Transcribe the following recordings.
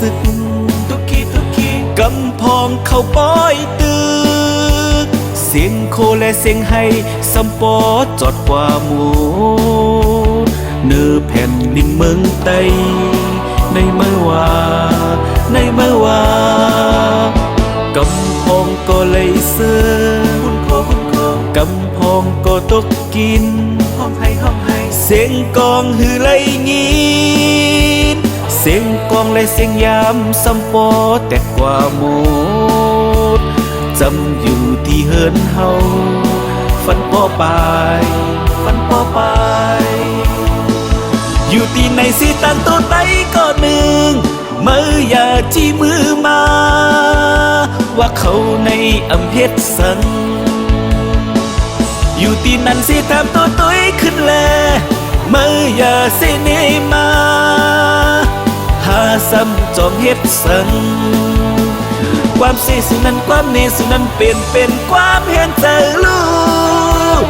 สึก ทุกขีทุกขีกำพองเข้าป้อยตึก เสียงโคและเสียงให้สัมปอจอดกว่าหมูเนื้อแผ่นดินเมืองไตในเมื่อวาในเมื่อวากำพองก็เลยเสื้อคุณโคคุณโคกำพองก็ตกกินห้องให้ห้องให้เสียงกองหือไลงี้ สียงกองและเสียงยามสัมปอแต่กว่าหมดจำอยู่ที่เฮินเฮาฝันป่อไปฝันป่อไป อยู่ที่ไหนสิตันตัวไตก็หนึ่งเมื่ออย่าจี้มือมา ว่าเขาในอำเฮ็ดสันอยู่ที่นั่นสิทำตัวตุ้ยขึ้นแลเมื่ออย่าเสเนมา ซ้ำจอมเฮ็ดสัง ความสิสุนั้นความเนสุนั้นเป็นเป็นความเห็นใจลูก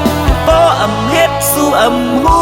ป้ออำเฮ็ดสู่อำหู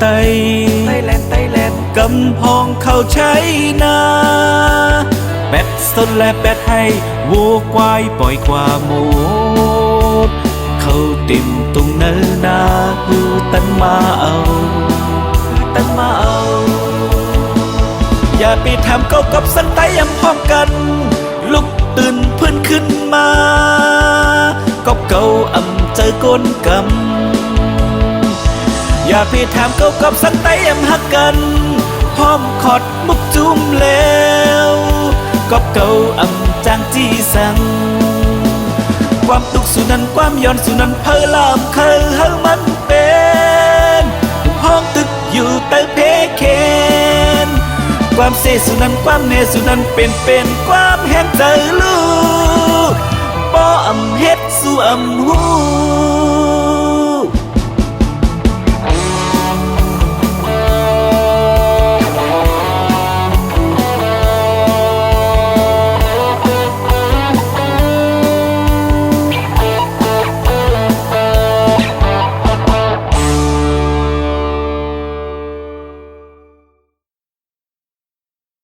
ำตีไตแลนไทยแลนกำพองเข้าใช้นาแบดสนและแบดให้วัวควายปล่อยกว่าหมูเขาเต็มตรงเนินนาคือตันมาเอาคือตันมาเอา อย่าไปทำเก้ากับสันไตยำพร้อมกัน ลุกตื่นพื่อนขึ้นมาก็เก่าอ่ำเจอก้นกำ อย่าไปถามเก่ากับสันไตยำหักกัน พร้อมขอดมุกจุ่มแล้วก็เก่าอำจางจีสัง ความตุกสุนันความย้อนสุนันเพลามเคยเฮามันเป็นห้องตึกอยู่ใต้เพเคนความเสสุนันความเนสุนันเป็นเป็นความแห่งใจลูก